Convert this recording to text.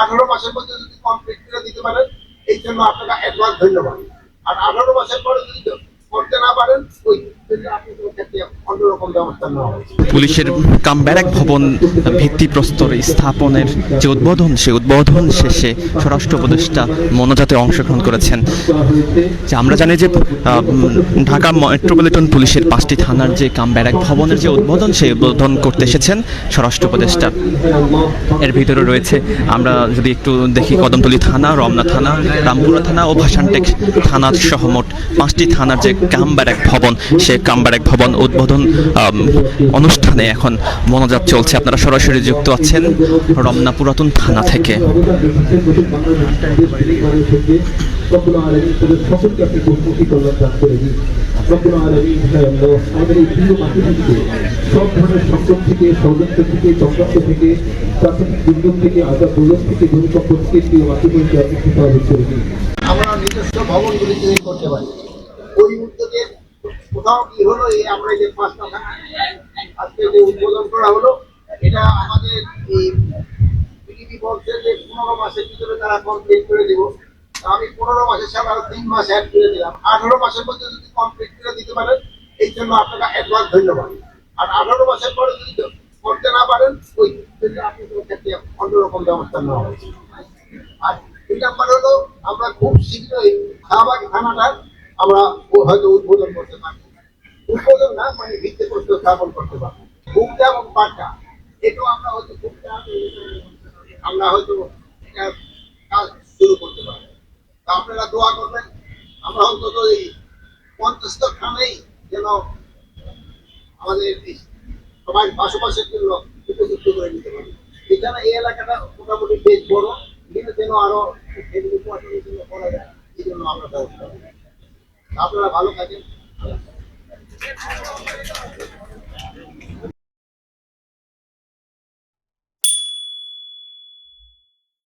আঠারো মাসের মধ্যে যদি কমপ্লিট করে দিতে পারেন, এই জন্য আপনারা অ্যাডভান্স ধন্যবাদ। আর আঠারো মাসের পরে যদি করতে না পারেন, ওই পুলিশের কাম ব্যারাক ভবন ভিত্তিপ্রস্তর স্থাপনের যে উদ্বোধন, সে উদ্বোধন শেষে স্বরাষ্ট্র উপদেষ্টা মনোজাতে অংশগ্রহণ করেছেন। যে আমরা জানি যে ঢাকা মেট্রোপলিটন পুলিশের পাঁচটি থানার যে কাম ব্যারাক ভবনের যে উদ্বোধন, সেই উদ্বোধন করতে এসেছেন স্বরাষ্ট্র উপদেষ্টা। এর ভিতরে রয়েছে, আমরা যদি একটু দেখি, কদমতলী থানা, রমনা থানা, রামপুরা থানা ও ভাসানটেক থানা সহ মোট পাঁচটি থানার যে কাম ব্যারাক ভবন, সে কাম ব্যারাক ভবন উদ্বোধন অনুষ্ঠানে এখন মনোজাত চলছে। আপনারা সরাসরি যুক্ত আছেন রমনা পুরাতন থানা থেকে থেকে। আমরা নিজস্ব ভবনগুলি তৈরি করতে পারি। ওই উদ্যোগে কোথাও কি হলো? এই আমরা যে পাঁচটা আজকে যে উদ্বোধন করা হলো, এটা আমাদের এই পিডিপি বলছে যে পনেরো মাসের ভিতরে তারা কমপ্লিট করে দিব। আমি পনেরো মাসের সাথে আরও তিন মাস অ্যাড করে দিলাম। আঠারো মাসের মধ্যে যদি কমপ্লিট করে দিতে পারেন, এই জন্য আপনাকে অ্যাডভান্স ধন্যবাদ। আর আঠারো মাসের পরে যদি করতে না পারেন, ওই জন্য আপনি ক্ষেত্রে অন্যরকম ব্যবস্থা নেওয়া হয়েছে। আর দুই নাম্বার হলো, আমরা খুব শীঘ্রই শাহবাগ থানাটা আমরা হয়তো উদ্বোধন করতে পারব উদ্বোধন না মানে ভিত্তি প্রস্তুত স্থাপন করতে পারব। ভূমটা এবং পাটটা এটাও আমরা হয়তো খুব আমরা হয়তো কাজ শুরু করতে পারব। তা আপনারা দোয়া করবেন, আমরা অন্তত এই পঞ্চাশটা খানেই যেন আমাদের সবাই বসবাসের জন্য উপযুক্ত করে নিতে পারি। এখানে এই এলাকাটা মোটামুটি বেশ বড়, কিন্তু যেন আরও এগুলো করা যায়, এই জন্য আমরা ব্যবস্থা আপনারা ভালো থাকেন।